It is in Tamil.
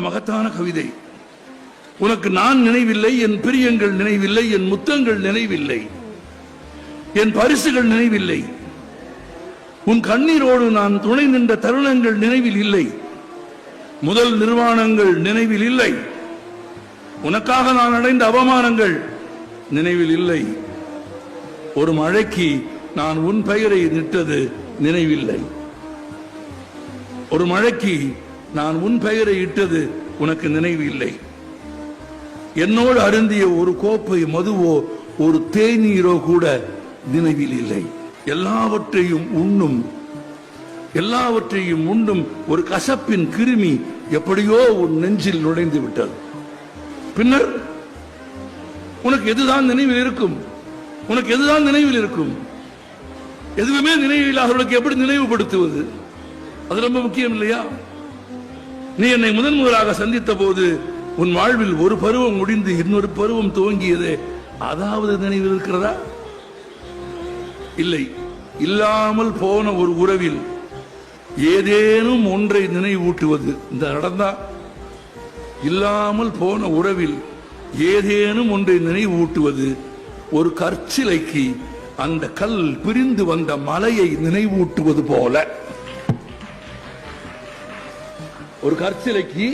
மகத்தான கவிதை. உனக்கு நான் நினைவில்லை என் பிரியங்கள் நினைவில்லை என் முத்தங்கள் நினைவில்லை என் பரிசுகள் நினைவில்லை. உன் கண்ணீரோடு நான் துணை நின்ற தருணங்கள் நினைவில் இல்லை. முதல் நிர்வாணங்கள் நினைவில் இல்லை. உனக்காக நான் அடைந்த அவமானங்கள் நினைவில் இல்லை. ஒரு மழைக்கு நான் உன் பெயரை நிட்டது நினைவில்லை. ஒரு மழைக்கு நான் உன் பெயரை இட்டது உனக்கு நினைவு இல்லை. என்னோடு அருந்திய ஒரு கோப்பை மதுவோ ஒரு தேநீரோ கூட நினைவில் இல்லை. எல்லாவற்றையும் உண்ணும் எல்லாவற்றையும் உண்ணும் ஒரு கசப்பின் கிருமி எப்படியோ உன் நெஞ்சில் நுழைந்து விட்டது. பின்னர் உனக்கு எதுதான் நினைவில் இருக்கும்? உனக்கு எதுதான் நினைவில் இருக்கும்? எதுவுமே நினைவில் அவர்களுக்கு எப்படி நினைவுபடுத்துவது? அது ரொம்ப முக்கியம் இல்லையா? நீ என்னை முதன் முதலாக சந்தித்த போது உன் வாழ்வில் ஒரு பருவம் முடிந்து இன்னொரு பருவம் துவங்கியது அதாவது நினைவில் இருக்கிறதா? இல்லை. இல்லாமல் போன ஒரு உறவில் ஏதேனும் ஒன்றை நினைவூட்டுவது. இந்த நடந்தா இல்லாமல் போன உறவில் ஏதேனும் ஒன்றை நினைவூட்டுவது ஒரு கற்சிலைக்கு அந்த கல் பிரிந்து வந்த மலையை நினைவூட்டுவது போல. ஒரு கற்சிலைக்கு